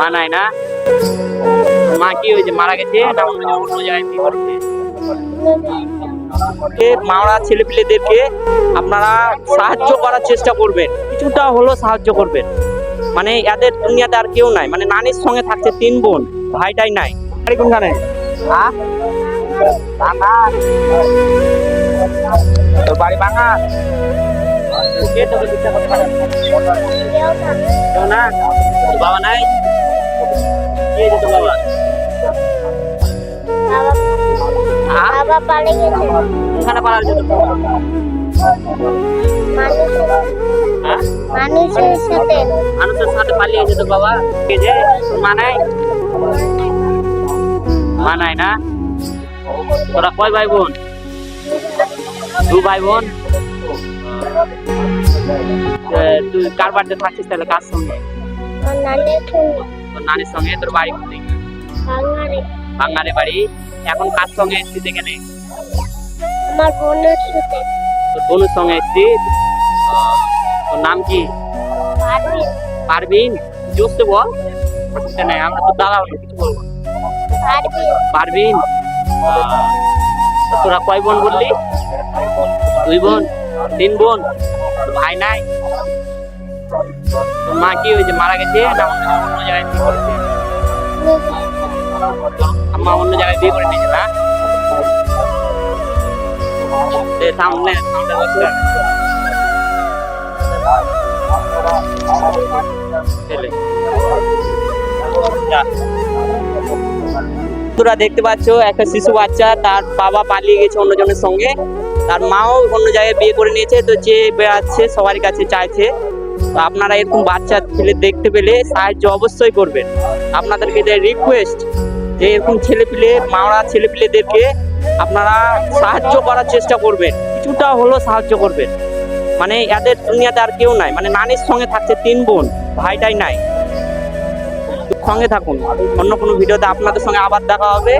মানায় না। মা কি হয়েছে? মারা গেছে? না অন্য জায়গায় বিয়ে করেছে। ছেলেপিলেদেরকে আপনারা সাহায্য করার চেষ্টা করবেন। কিছুটা হলো সাহায্য করবেন। মানে এদের দুনিয়াতে আর কেউ নাই। মানে নানির সঙ্গে থাকছে তিন বোন ভাইটাই নাই। বাড়ি কোনখানে তোর বাড়ি ভাঙা কে তোকে করতে না? বাবা নাই? হ্যাঁ? বাবা পালিয়ে কোনখানে পালার জন্য। হ্যাঁ? মানুষের সাথে। মানুষের সাথে পালিয়ে তোর বাবা। কে যে? তোর মা নাই মা নাই না? তোরা কয় ভাই বোন দু ভাই বোন তুই কার বাড়িতে থাকিস তাহলে? কার সঙ্গে? আমার নানের সঙ্গে। তোর নানির সঙ্গে তোর বাড়ি কোথায় বাঙালি বাড়ি এখন কার সঙ্গে এসছিস এখানে? আমার বোনের সাথে। তোর বোনের সঙ্গে এসছিস? আহ, তোর নাম কি? পারবি পারবিন জোসে বল। অসুবিধা নেই আমরা তো দাদা হলো কিছু বলব না। পারবি পারবিন তোরা কয় বোন বললি? দুই বোন তিন বোন। ভাই নাই? মা কি হয়েছে মারা গেছে? না অন্য জায়গায় আম্মা অন্য জায়গায় বিয়ে করে নিয়েছে থাম নে। তোরা দেখতে পাচ্ছ, একটা শিশু বাচ্চা, তার বাবা পালিয়ে গেছে অন্যজনের সঙ্গে। তার মাও অন্য জায়গায় বিয়ে করে নিয়েছে, তো যে বেড়াচ্ছে সবার কাছে চাইছে। তো আপনারা এরকম বাচ্চা ছেলে দেখতে পেলে সাহায্য অবশ্যই করবেন। আপনাদেরকে রিকোয়েস্ট যে এরকম ছেলেপিলে মাওড়া ছেলে পিলেদেরকে আপনারা সাহায্য করার চেষ্টা করবেন। কিছুটা হলেও সাহায্য করবেন। মানে এদের দুনিয়াতে আর কেউ নাই। মানে নানির সঙ্গে থাকছে তিন বোন, ভাইটাই নাই। সঙ্গে থাকুন। অন্য কোনো ভিডিওতে আপনাদের সঙ্গে আবার দেখা হবে।